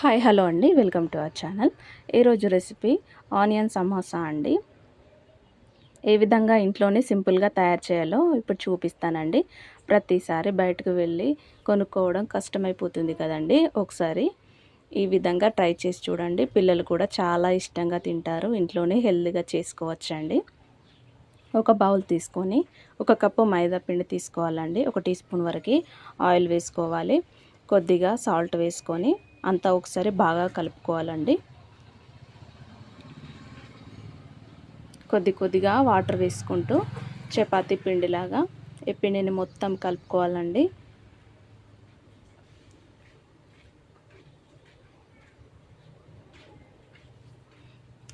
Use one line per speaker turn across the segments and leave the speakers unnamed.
Hi hello అండి. Welcome to our channel. ఈరోజు recipe onion samosa అండి. ఏ విధంగా ఇంట్లోనే సింపుల్గా తయారు చేయాలో ఇప్పుడు చూపిస్తానండి. ప్రతిసారి బయటకు వెళ్ళి కొనుక్కోవడం కష్టమైపోతుంది కదండి. ఒకసారి ఈ విధంగా ట్రై చేసి చూడండి. పిల్లలు కూడా చాలా ఇష్టంగా తింటారు. ఇంట్లోనే హెల్తీగా చేసుకోవచ్చండి. ఒక బౌల్ తీసుకొని ఒక కప్పు మైదా పిండి తీసుకోవాలండి. ఒక టీ స్పూన్ వరకు ఆయిల్ వేసుకోవాలి. కొద్దిగా సాల్ట్ వేసుకొని అంతా ఒకసారి బాగా కలుపుకోవాలండి. కొద్ది కొద్దిగా వాటర్ వేసుకుంటూ చపాతీ పిండిలాగా ఈ పిండిని మొత్తం కలుపుకోవాలండి.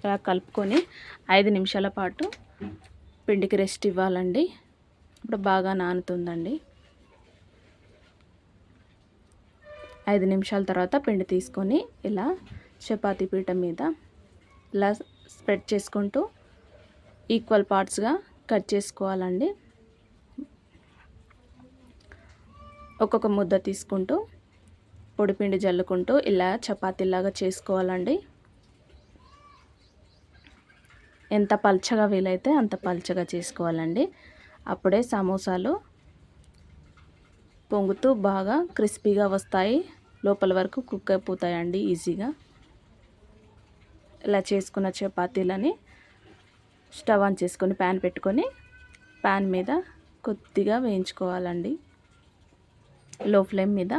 ఇలా కలుపుకొని ఐదు నిమిషాల పాటు పిండికి రెస్ట్ ఇవ్వాలండి. ఇప్పుడు బాగా నానుతుందండి. ఐదు నిమిషాల తర్వాత పిండి తీసుకొని ఇలా చపాతీ పీట మీద ఇలా స్ప్రెడ్ చేసుకుంటూ ఈక్వల్ పార్ట్స్గా కట్ చేసుకోవాలండి. ఒక్కొక్క ముద్ద తీసుకుంటూ పొడిపిండి జల్లుకుంటూ ఇలా చపాతీలాగా చేసుకోవాలండి. ఎంత పల్చగా వీలైతే అంత పల్చగా చేసుకోవాలండి. అప్పుడే సమోసాలు పొంగుతూ బాగా క్రిస్పీగా వస్తాయి. లోపల వరకు కుక్ అయిపోతాయండి ఈజీగా. ఇలా చేసుకున్న చపాతీలని స్టవ్ ఆన్ చేసుకొని ప్యాన్ పెట్టుకొని ప్యాన్ మీద కొద్దిగా వేయించుకోవాలండి. లో ఫ్లేమ్ మీద.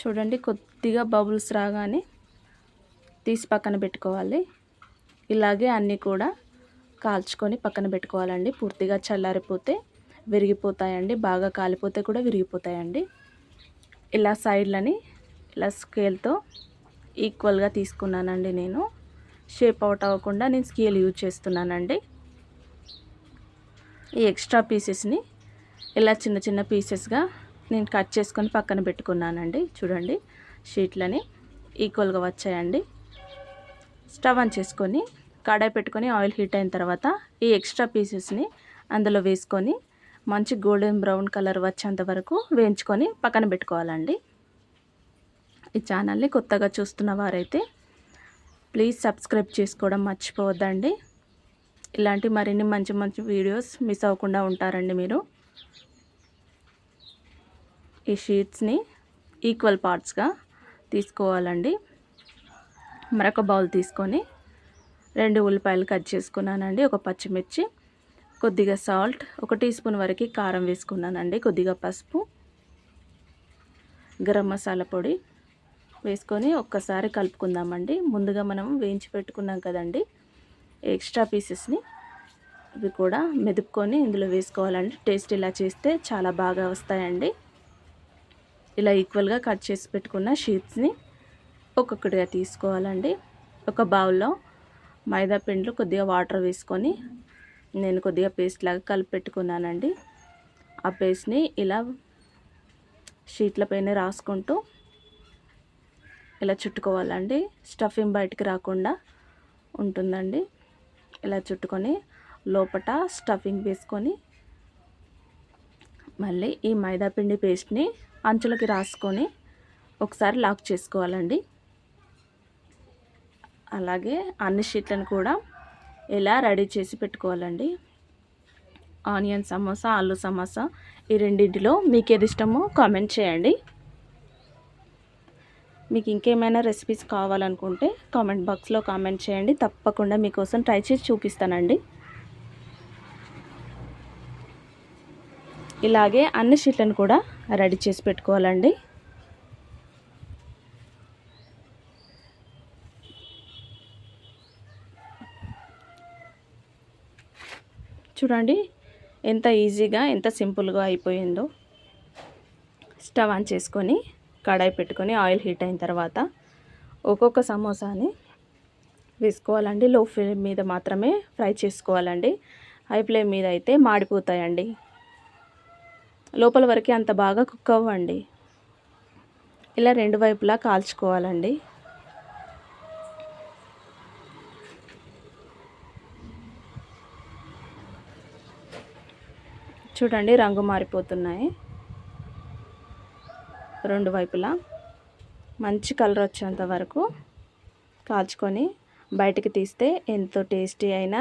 చూడండి కొద్దిగా బబుల్స్ రాగానే తీసి పక్కన పెట్టుకోవాలి. ఇలాగే అన్నీ కూడా కాల్చుకొని పక్కన పెట్టుకోవాలండి. పూర్తిగా చల్లారిపోతే విరిగిపోతాయండి. బాగా కాలిపోతే కూడా విరిగిపోతాయండి. ఇలా సైడ్లని ఇలా స్కేల్తో ఈక్వల్గా తీసుకున్నానండి నేను. షేప్ అవుట్ అవ్వకుండా నేను స్కేల్ యూజ్ చేస్తున్నానండి. ఈ ఎక్స్ట్రా పీసెస్ని ఇలా చిన్న చిన్న పీసెస్గా నేను కట్ చేసుకొని పక్కన పెట్టుకున్నానండి. చూడండి షీట్లని ఈక్వల్గా వచ్చాయండి. స్టవ్ ఆన్ చేసుకొని కడాయి పెట్టుకొని ఆయిల్ హీట్ అయిన తర్వాత ఈ ఎక్స్ట్రా పీసెస్ని అందులో వేసుకొని మంచి గోల్డెన్ బ్రౌన్ కలర్ వచ్చేంత వరకు వేయించుకొని పక్కన పెట్టుకోవాలండి. ఈ ఛానల్ని కొత్తగా చూస్తున్న వారైతే ప్లీజ్ సబ్స్క్రైబ్ చేసుకోవడం మర్చిపోవద్దండి. ఇలాంటి మరిన్ని మంచి మంచి వీడియోస్ మిస్ అవ్వకుండా ఉంటారండి మీరు. ఈ షీట్స్ని ఈక్వల్ పార్ట్స్గా తీసుకోవాలండి. మరొక బౌల్ తీసుకొని రెండు ఉల్లిపాయలు కట్ చేసుకున్నానండి ఒక పచ్చిమిర్చి కొద్దిగా సాల్ట్ ఒక టీ స్పూన్ వరకు కారం వేసుకున్నానండి కొద్దిగా పసుపు గరం మసాలా పొడి వేసుకొని ఒక్కసారి కలుపుకుందామండి. ముందుగా మనం వేయించి పెట్టుకున్నాం కదండి ఎక్స్ట్రా పీసెస్ని ఇవి కూడా మెదుపుకొని ఇందులో వేసుకోవాలండి. టేస్ట్ ఇలా చేస్తే చాలా బాగా వస్తాయండి. ఇలా ఈక్వల్గా కట్ చేసి పెట్టుకున్న షీట్స్ని ఒక్కొక్కటిగా తీసుకోవాలండి. ఒక బౌల్లో మైదా పిండిలో కొద్దిగా వాటర్ వేసుకొని నేను కొద్దిగా పేస్ట్ లాగా కలిపి పెట్టుకున్నానండి. ఆ పేస్ట్ని ఇలా షీట్ల పైన రాసుకుంటూ ఇలా చుట్టుకోవాలండి. స్టఫింగ్ బయటికి రాకుండా ఉంటుందండి. ఇలా చుట్టుకొని లోపట స్టఫింగ్ వేసుకొని మళ్ళీ ఈ మైదా పిండి పేస్ట్ని అంచులకి రాసుకొని ఒకసారి లాక్ చేసుకోవాలండి. అలాగే అన్ని షీట్లను కూడా ఇలా రెడీ చేసి పెట్టుకోవాలండి? ఆనియన్ సమోసా ఆలు సమోసా ఈ రెండింటిలో మీకు ఏది ఇష్టమో కామెంట్ చేయండి. మీకు ఇంకేమైనా రెసిపీస్ కావాలనుకుంటే కామెంట్ బాక్స్లో కామెంట్ చేయండి. తప్పకుండా మీకోసం ట్రై చేసి చూపిస్తానండి. ఇలాగే అన్ని షీట్లను కూడా రెడీ చేసి పెట్టుకోవాలండి. చూడండి. ఎంత ఈజీగా ఎంత సింపుల్గా అయిపోయిందో. స్టవ్ ఆన్ చేసుకొని కడాయి పెట్టుకొని ఆయిల్ హీట్ అయిన తర్వాత ఒక్కొక్క సమోసాని వేసుకోవాలండి. లో ఫ్లేమ్ మీద మాత్రమే ఫ్రై చేసుకోవాలండి. హై ఫ్లేమ్ మీద అయితే మాడిపోతాయండి. లోపల వరకు అంత బాగా కుక్ అవ్వండి. ఇలా రెండు వైపులా కాల్చుకోవాలండి. చూడండి రంగు మారిపోతున్నాయి. రెండు వైపులా. మంచి కలర్ వచ్చేంత వరకు కాల్చుకొని బయటికి తీస్తే ఎంతో టేస్టీ అయిన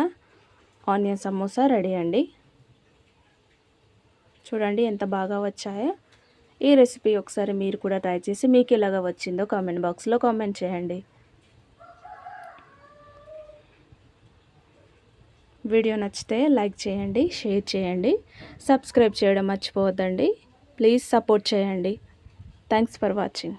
ఆనియన్ సమోసా రెడీ అండి. చూడండి ఎంత బాగా వచ్చాయో. ఈ రెసిపీ ఒకసారి మీరు కూడా ట్రై చేసి మీకు ఎలాగ వచ్చిందో కామెంట్ బాక్స్లో కామెంట్ చేయండి. వీడియో నచ్చితే లైక్ చేయండి షేర్ చేయండి సబ్స్క్రైబ్ చేయడం మర్చిపోవద్దండి. ప్లీజ్ సపోర్ట్ చేయండి. Thanks for watching